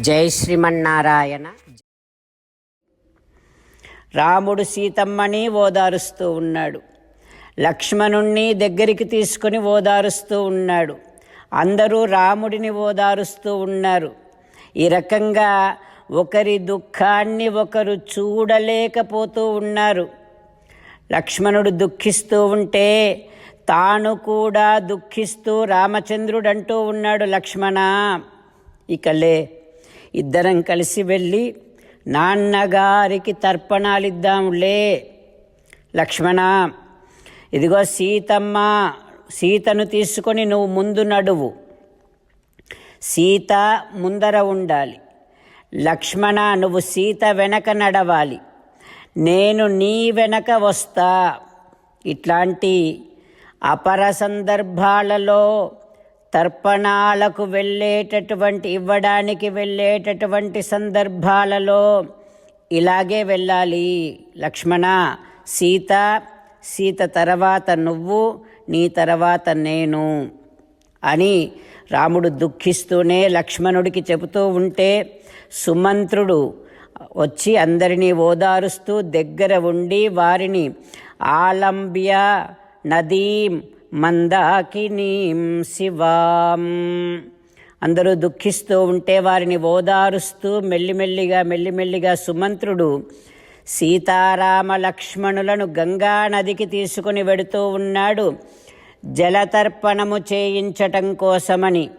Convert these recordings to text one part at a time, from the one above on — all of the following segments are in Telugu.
జై శ్రీమన్నారాయణ. రాముడు సీతమ్మని ఓదారుస్తూ ఉన్నాడు. లక్ష్మణుణ్ణి దగ్గరికి తీసుకొని ఓదారుస్తూ ఉన్నాడు. అందరూ రాముడిని ఓదారుస్తూ ఉన్నారు. ఈ రకంగా ఒకరి దుఃఖాన్ని ఒకరు చూడలేకపోతూ ఉన్నారు. లక్ష్మణుడు దుఃఖిస్తూ ఉంటే తాను కూడా దుఃఖిస్తూ రామచంద్రుడు అంటూ ఉన్నాడు లక్ష్మణ. ఇకలే ఇద్దరం కలిసి వెళ్ళి నాన్నగారికి తర్పణాలిద్దాంలే లక్ష్మణ ఇదిగో సీతమ్మ సీతను తీసుకొని నువ్వు ముందు నడువు. సీత ముందర ఉండాలి. లక్ష్మణ నువ్వు సీత వెనక నడవాలి. నేను నీ వెనక వస్తా. ఇట్లాంటి అపర సందర్భాలలో తర్పణాలకు వెళ్ళేటటువంటి ఇవ్వడానికి వెళ్ళేటటువంటి సందర్భాలలో ఇలాగే వెళ్ళాలి. లక్ష్మణ సీత సీత తర్వాత నువ్వు నీ తర్వాత నేను అని రాముడు దుఃఖిస్తూనే లక్ష్మణుడికి చెబుతూ ఉంటే సుమంత్రుడు వచ్చి అందరినీ ఓదారుస్తూ దగ్గర ఉండి వారిని ఆలంబ్య నదీం మందాకినీం శివాం. అందరూ దుఃఖిస్తూ ఉంటే వారిని ఓదారుస్తూ మెల్లిమెల్లిగా మెల్లిమెల్లిగా సుమంత్రుడు సీతారామ లక్ష్మణులను గంగా నదికి తీసుకుని వెడుతూ ఉన్నాడు. జలతర్పణము చేయించటం కోసమని.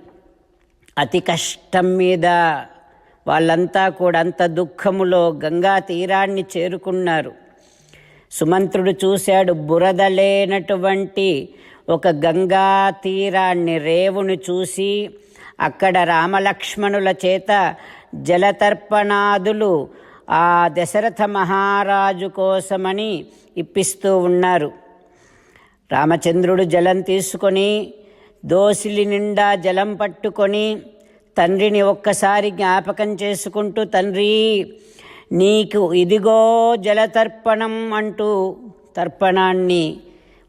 అతి కష్టం మీద వాళ్ళంతా కూడా అంత దుఃఖములో గంగా తీరాన్ని చేరుకున్నారు. సుమంత్రుడు చూశాడు బురద లేనటువంటి ఒక గంగా తీరాన్ని రేవుని చూసి అక్కడ రామలక్ష్మణుల చేత జలతర్పణాదులు ఆ దశరథ మహారాజు కోసమని ఇప్పిస్తూ ఉన్నారు. రామచంద్రుడు జలం తీసుకొని దోసిలి నిండా జలం పట్టుకొని తండ్రిని ఒక్కసారి జ్ఞాపకం చేసుకుంటూ తండ్రి నీకు ఇదిగో జలతర్పణం అంటూ తర్పణాన్ని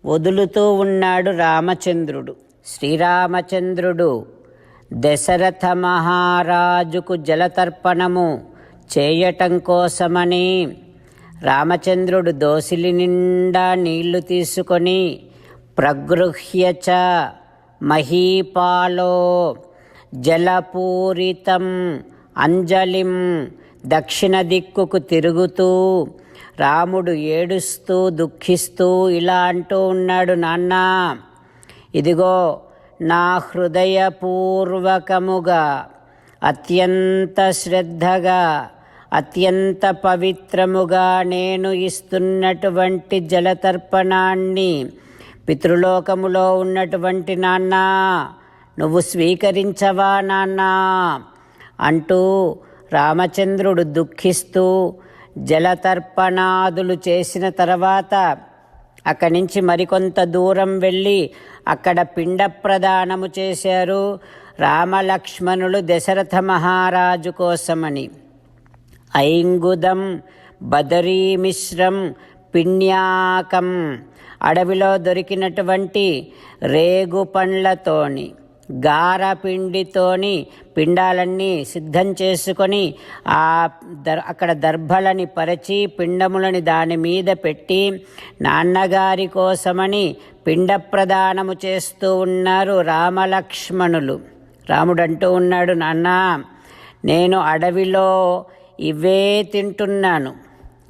వదులుతూ ఉన్నాడు రామచంద్రుడు. శ్రీరామచంద్రుడు దశరథ మహారాజుకు జలతర్పణము చేయటం కోసమని రామచంద్రుడు దోసిలి నిండా నీళ్ళు తీసుకొని ప్రగృహ్యచ మహీపాలో జలపూరితం అంజలిం దక్షిణ దిక్కుకు తిరుగుతూ రాముడు ఏడుస్తూ దుఃఖిస్తూ ఇలా అంటూ ఉన్నాడు నాన్న ఇదిగో నా హృదయపూర్వకముగా అత్యంత శ్రద్ధగా అత్యంత పవిత్రముగా నేను ఇస్తున్నటువంటి జలతర్పణాన్ని పితృలోకములో ఉన్నటువంటి నాన్న నువ్వు స్వీకరించవా నాన్న? అంటూ రామచంద్రుడు దుఃఖిస్తూ జలతర్పణాదులు చేసిన తర్వాత అక్కడి నుంచి మరికొంత దూరం వెళ్ళి అక్కడ పిండ ప్రదానము చేశారు రామలక్ష్మణులు దశరథ మహారాజు కోసమని. ఐంగుదం బదరీమిశ్రం పిణ్యాకం అడవిలో దొరికినటువంటి రేగు పండ్లతోని గారపిండితోని పిండాలన్నీ సిద్ధం చేసుకొని ఆ దర్ అక్కడ దర్భలని పరిచి పిండములని దాని మీద పెట్టి నాన్నగారి కోసమని పిండ ప్రదానము చేస్తూ ఉన్నారు రామలక్ష్మణులు. రాముడంటూ ఉన్నాడు నాన్న నేను అడవిలో ఇవే తింటున్నాను.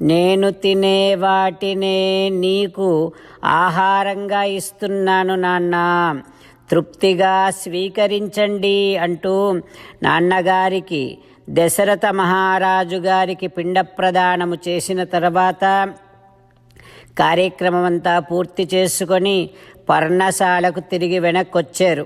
నేను తినే వాటినే నీకు ఆహారంగా ఇస్తున్నాను నాన్నా. తృప్తిగా స్వీకరించండి అంటూ నాన్నగారికి దశరథ మహారాజు గారికి పిండ ప్రదానము చేసిన తర్వాత కార్యక్రమం అంతా పూర్తి చేసుకొని పర్ణశాలకు తిరిగి వెనక్కొచ్చారు.